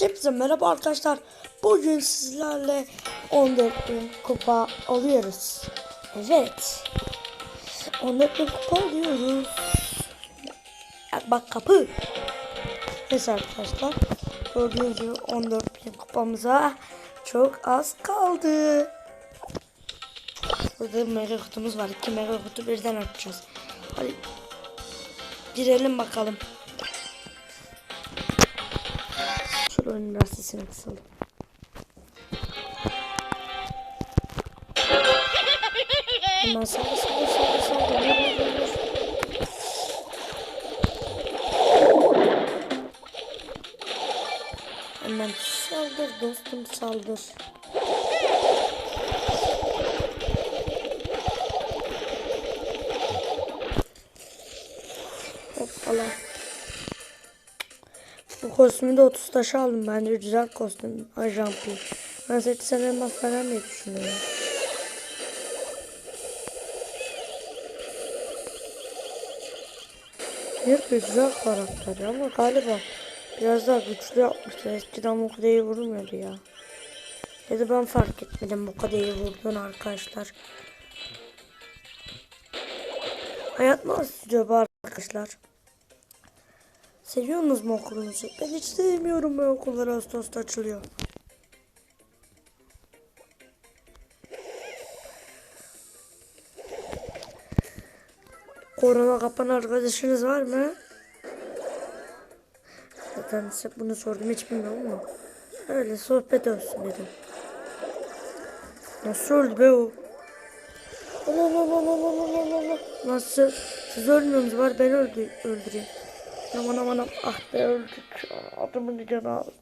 Hepinize merhaba arkadaşlar. Bugün sizlerle 14 bin kupa alıyoruz. Evet. 14 bin kupa alıyoruz. Bak kapı. Neyse arkadaşlar. Gördüğünüz gibi 14 bin kupamıza çok az kaldı. Burada mega kutumuz var. İki mega kutu birden açacağız. Hadi girelim bakalım. Biraz sesini kısalım. Hemen sağ sağ sağ sağ Hemen saldır dostum saldır. Bu kostümü de 30 taşı aldım bence güzel kostüm. Ajan P. Ben 80 elmas falan diye düşünüyorum. Bir güzel karakter ama galiba biraz daha güçlü yapmışlar. Eskiden bu kadar iyi vurmuyordu ya. Ya da ben fark etmedim bu kadar iyi vurduğunu arkadaşlar. Hayat nasıl bu arkadaşlar? Seviyorsunuz mu okulunuzu? Ben hiç sevmiyorum bu okullar Ağustos'ta açılıyor. Korona kapan arkadaşınız var mı? Zaten size bunu sordum hiç bilmiyorum ama. Öyle sohbet olsun dedim. Nasıl öldü be o? Allah Allah Allah Allah Allah Allah. Nasıl? Siz ölmüyorsunuz var ben öldü, öldüreyim. Aman aman. Ah be öldük. Adamın canı aldı.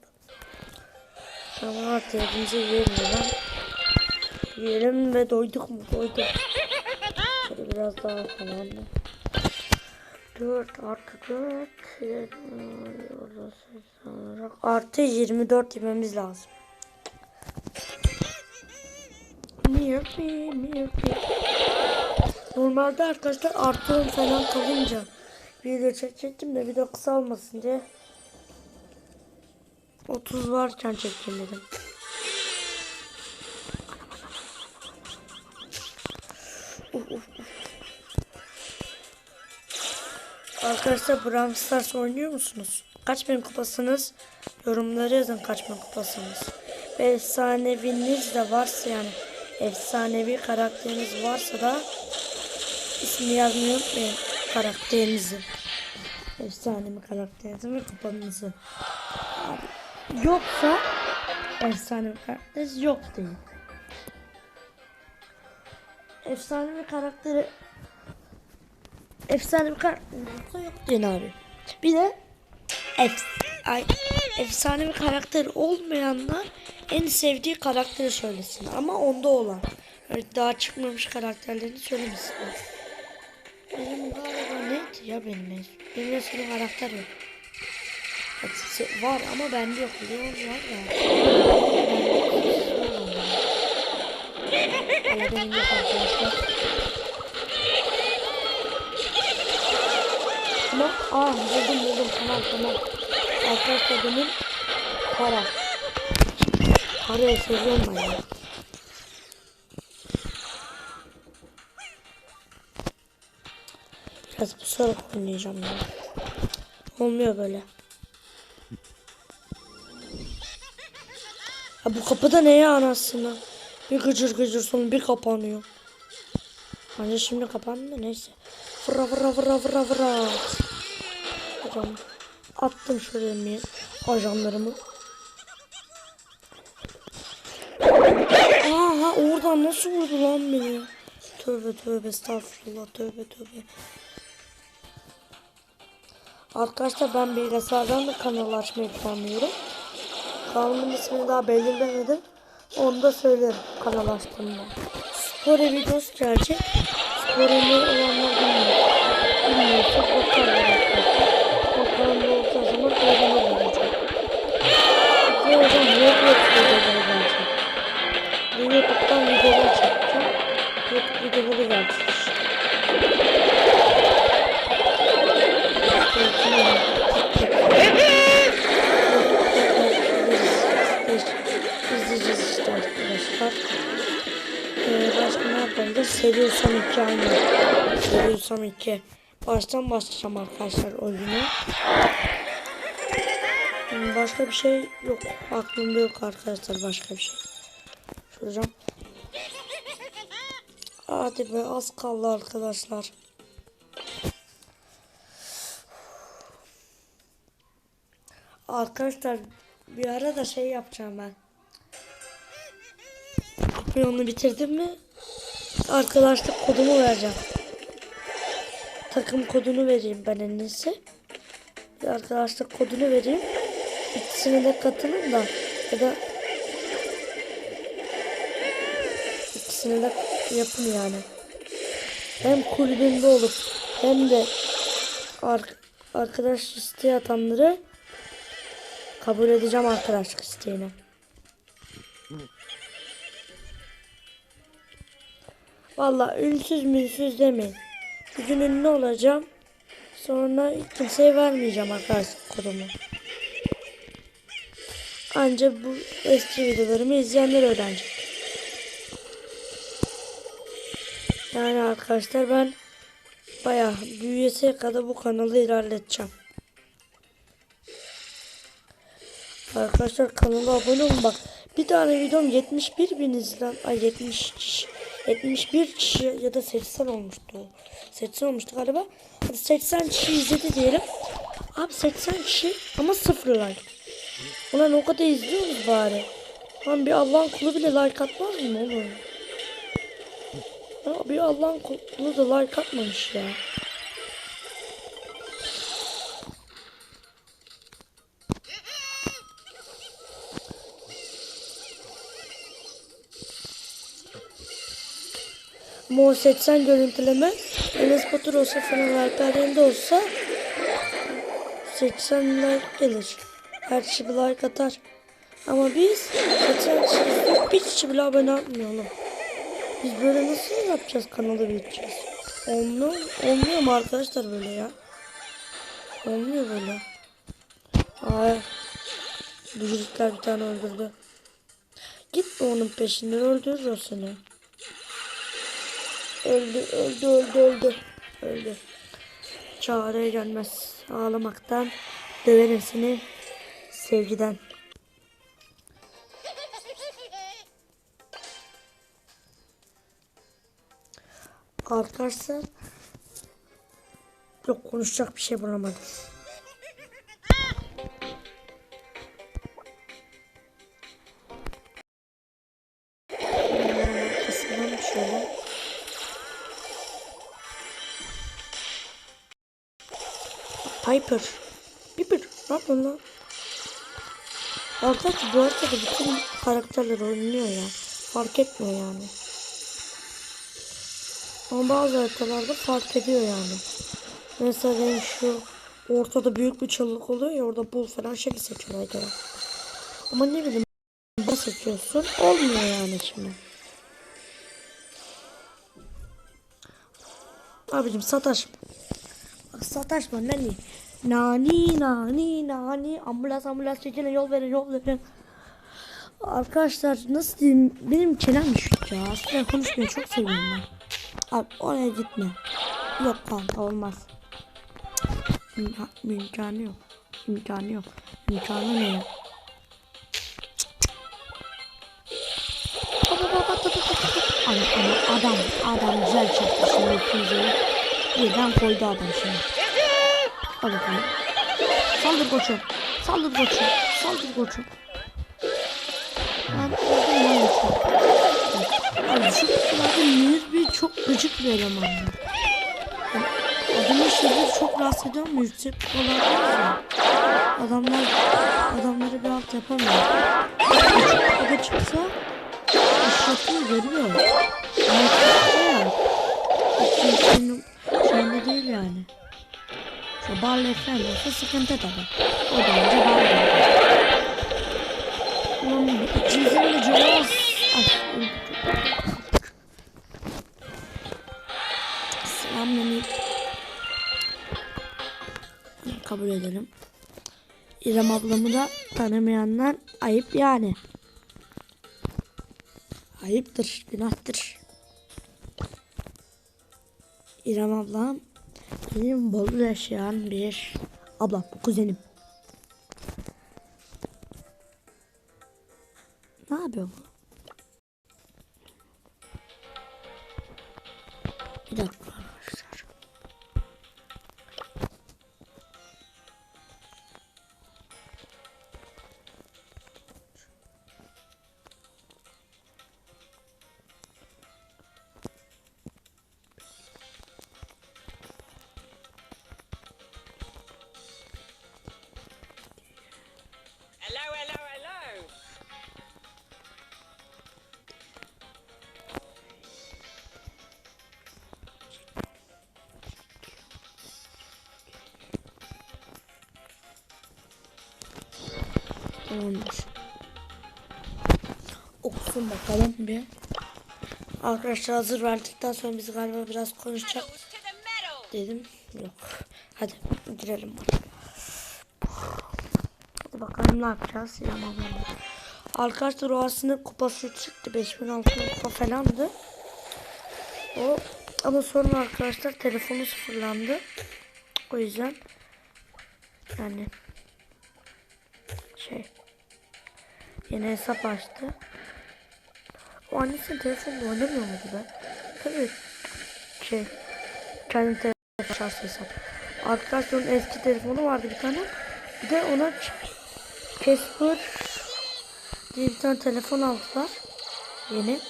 Tamam artık evimize yiyelim lan. Yiyelim ve doyduk mu? Doyduk. Şöyle biraz daha falan? 4 artı 4 artı 24 yememiz lazım. Miyapi miyapi. Normalde arkadaşlar artı 10 falan kalınca video çekecektim de video kısa olmasın diye 30 varken çekeyim dedim. Arkadaşlar Brawl Stars oynuyor musunuz? Kaç bin kupasınız? Yorumlara yazın kaç bin kupasınız. Ve efsaneviniz de varsa yani efsanevi karakteriniz varsa da ismini yazmayı unutmayın karakterinizin. Efsanevi karakterinizin ve kupanızı. Yoksa efsanevi karakteriniz yok değil. Efsanevi karakteri efsane bir karakter yok deyin abi. Bir de ef ay, efsane bir karakter olmayanlar en sevdiği karakteri söylesin. Ama onda olan. Öyle daha çıkmamış karakterlerini söylemesinler. Benim galiba neydi ya benim en Benim en sevdiğim karakter yok. Var ama bende yok. Leon var da. Valla benim yok arkadaşlar. Tamam. Aa buldum buldum. Tamam tamam. Arkadaşlar benim para. Parayı seviyorum ben ya. Biraz pusarak oynayacağım ya. Olmuyor böyle. Ya bu kapıda ne ya anasını? Bir gıcır gıcır sonra bir kapanıyor. Bence şimdi kapandı neyse. Vıra vıra vıra vıra vıra. Hocam attım şuraya bir ajanlarımı. Aha oradan nasıl vurdu lan beni? Tövbe tövbe estağfurullah tövbe tövbe. Arkadaşlar ben bilgisayardan da kanal açmayı planlıyorum. Kanalımın ismini daha belirlemedim. Onu da söylerim kanal açtığımda. Spor videosu gelecek. Spor evi olanlar bilmiyor. Bilmiyorsa bakarlar arkadaşlar. Bakalım ne olacağı zaman öğrenir olacak. Bu hocam Roblox videoları gelecek. Ve YouTube'dan videolar çekeceğim. YouTube videoları gelecek. Seriyorsam 2 aynı. Seriyorsam 2. Baştan başlayacağım arkadaşlar oyunu. Hmm, Başka bir şey yok. Aklımda yok arkadaşlar başka bir şey. Şuracağım. Hadi be az kaldı arkadaşlar. Arkadaşlar bir ara da şey yapacağım ben. Ben onu bitirdim mi? Arkadaşlık kodumu vereceğim. Takım kodunu vereyim ben en iyisi. Bir arkadaşlık kodunu vereyim. İkisine de katılın da ya da ikisine de yapın yani. Hem kulübünde olup hem de ar- arkadaş isteği atanları kabul edeceğim arkadaşlık isteğini. Vallahi ünsüz münsüz demeyin. Bir gün ünlü olacağım. Sonra kimseye vermeyeceğim arkadaşlık kodumu. Ancak bu eski videolarımı izleyenler öğrenecek. Yani arkadaşlar ben bayağı büyüyese kadar bu kanalı ilerleteceğim. Arkadaşlar kanala abone olun bak. Bir tane videom 71 bin izlen. Ay 70 kişi. 71 kişi ya da 80 olmuştu. 80 olmuştu galiba. Hadi 80 kişi izledi diyelim. Abi 80 kişi ama sıfır like. Ulan o kadar izliyoruz bari. Lan bir Allah'ın kulu bile like atmaz mı oğlum? Ya bir Allah'ın kulu da like atmamış ya. Mo 80 görüntüleme Enes Batur olsa falan Alper'inde olsa 80 like gelir. Her kişi bir like atar. Ama biz 80 kişi bir kişi bile abone atmıyor oğlum. Biz böyle nasıl yapacağız kanalı büyüteceğiz? Olmuyor, olmuyor mu arkadaşlar böyle ya? Olmuyor böyle. Ay. Büyükler bir tane öldürdü. Gitme onun peşinden öldürür o seni. Öldü, öldü, öldü, öldü. Öldü. Çare gelmez. Ağlamaktan döverim seni sevgiden. Arkadaşlar yok konuşacak bir şey bulamadım. Piper. Piper. Ne yapıyorsun lan? Arkadaşlar bu haritada bütün karakterler oynuyor ya. Fark etmiyor yani. Ama bazı haritalarda fark ediyor yani. Mesela benim şu ortada büyük bir çalılık oluyor ya orada bul falan şey seçiyor. Ama ne bileyim ne seçiyorsun olmuyor yani şimdi. Abicim sataşma. Bak sataşma nani. Nani nani nani ambulans ambulans çekene yol verin yol verin. Arkadaşlar nasıl diyeyim benim çenem düşük ya. Aslında konuşmayı çok seviyorum ben. Abi oraya gitme. Yok kanka olmaz. İmka, imkanı yok. İmkanı yok. İmkanı ne ya? Ama adam adam güzel çaktı şimdi füzeyi. Birden koydu adam şimdi. Hadi bakalım. Saldır koçum. Saldır koçum. Saldır koçum. Ben öldüm. Abi şu kutularda mühür bir çok gıcık bir eleman. ya. Adamın şeyleri çok rahatsız ediyor mu? Yüksek ya. Adamlar adamları bir alt yapamıyor. Kutuda çıksa işletiyor görüyor. Ama. Hiç kimsenin şeyinde değil yani. Şu barley falan olsa sıkıntı tabi. O da önce barley. Ulan ikimizin de canı az. Ay, Selamünaleyküm. Kabul edelim. İrem ablamı da tanımayanlar ayıp yani. Ayıptır, günahtır. İrem ablam benim Bolu yaşayan bir ablam, kuzenim. Ne yapıyor bu? Bir dakika Tamamdır. Okusun bakalım bir. Arkadaşlar hazır verdikten sonra biz galiba biraz konuşacak dedim. Yok. Hadi girelim. Hadi bakalım ne yapacağız. Yaman Arkadaşlar o aslında kupası çıktı. 5600 kupa falandı. O ama sonra arkadaşlar telefonu sıfırlandı. O yüzden yani şey yeni hesap açtı. O annesinin telefonla oynamıyor muydu be? Tabii şey kendi telefonu şahsi hesap. Arkadaşlar onun eski telefonu vardı bir tane. Bir de ona Casper diye bir tane telefon aldılar. Yeni.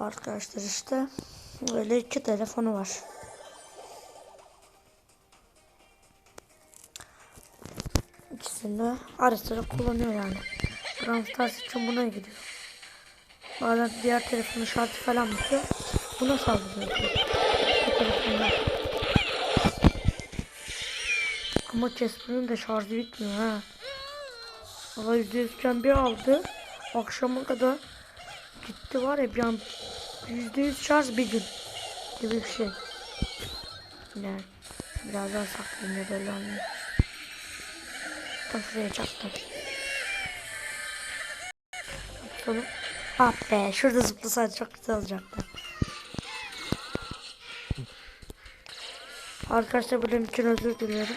Arkadaşlar işte öyle iki telefonu var. De ara sıra kullanıyor yani. Brawl Stars için buna gidiyor. Bazen diğer telefonun şartı falan bitiyor. Buna saldırıyor. Bu telefonda. Ama Casper'ın da şarjı bitmiyor ha. Valla %100 bir aldı. Akşama kadar gitti var ya bir an %100 şarj bir gün gibi bir şey. Yani biraz daha saklayınca belli olmuyor. Şuraya. Sonra ah be şurada zıplasaydı çok güzel olacaktı. Arkadaşlar benim için özür diliyorum.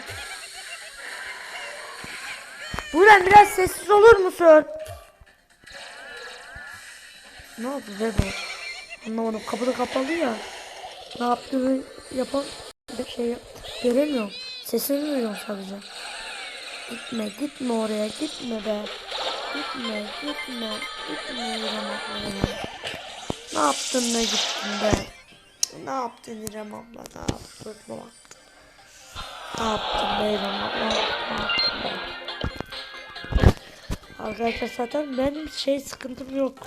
Buran biraz sessiz olur musun? Ne oldu be bu? Anlamadım kapı da kapalı ya. Ne yaptığını yapan bir şey göremiyorum. Sesini duyuyorum sadece. Gitme gitme oraya gitme be. Gitme gitme gitme İrem abla. Ne yaptın ne gittin be? Ne yaptın İrem abla ne yaptın ne yaptın? Ne yaptın be İrem abla ne yaptın be? Arkadaşlar zaten benim şey sıkıntım yok.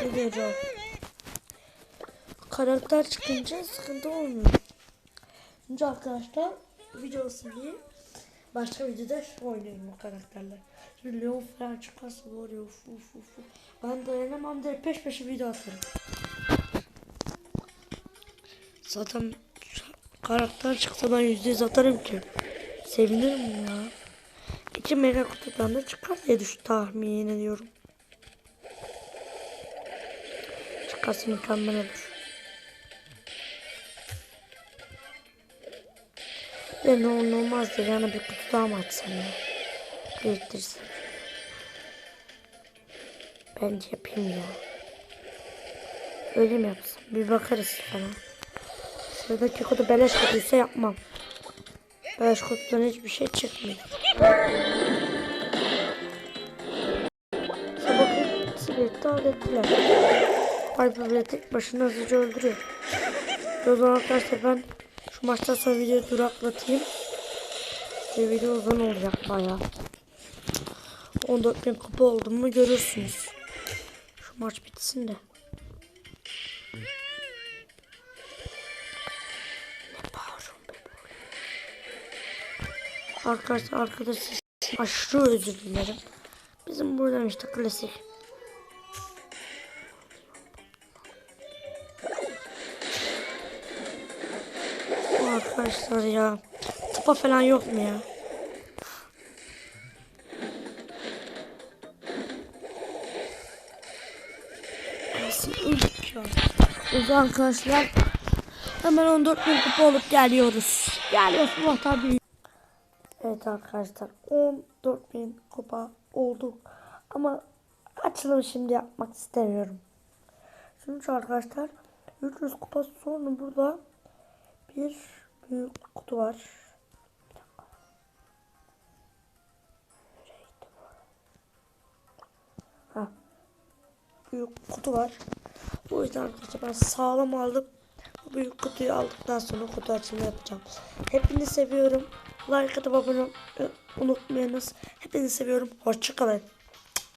Ne diyeceğim? Karakter çıkınca sıkıntı olmuyor. Şimdi arkadaşlar video olsun diye başka videoda oynuyorum o karakterler. Şimdi Leon falan çıkarsa var ya uf uf uf. Ben dayanamam diye peş peşe video atarım. Zaten karakter çıksa ben yüzde yüz atarım ki. Sevinirim ya. İki mega kutudan da çıkar diye düş tahmin ediyorum. Çıkarsa mükemmel olur. Ve ne olur olmaz diye yana bir kutu daha mı açsam ya? Biriktirsem. Bence yapayım ya. Öyle mi yapsam? Bir bakarız falan. Sıradaki kutu beleş kutuysa yapmam. Beleş kutudan hiçbir şey çıkmıyor. Sabah hepsi birlikte hallettiler. Piper bile tek başına hızlıca öldürüyor. O zaman arkadaşlar ben şu maçtan sonra videoyu duraklatayım. Ve video uzun olacak bayağı. 14 bin kupa oldu mu görürsünüz. Şu maç bitsin de. Arkadaşlar arkadaşlar aşırı özür dilerim. Bizim buradan işte klasik. Arkadaşlar ya. Tıpa falan yok mu ya? Yüzden arkadaşlar Hemen 14 bin kupa olup geliyoruz. Geliyoruz bu tabii. Evet arkadaşlar 14 bin kupa olduk. Ama açılımı şimdi yapmak istemiyorum. Çünkü arkadaşlar 300 kupa sonra burada bir büyük kutu var. Ha. Büyük kutu var. O yüzden arkadaşlar ben sağlam aldım. Bu büyük kutuyu aldıktan sonra kutu açımı yapacağım. Hepinizi seviyorum. Like atıp abone unutmayınız. Hepinizi seviyorum. Hoşçakalın.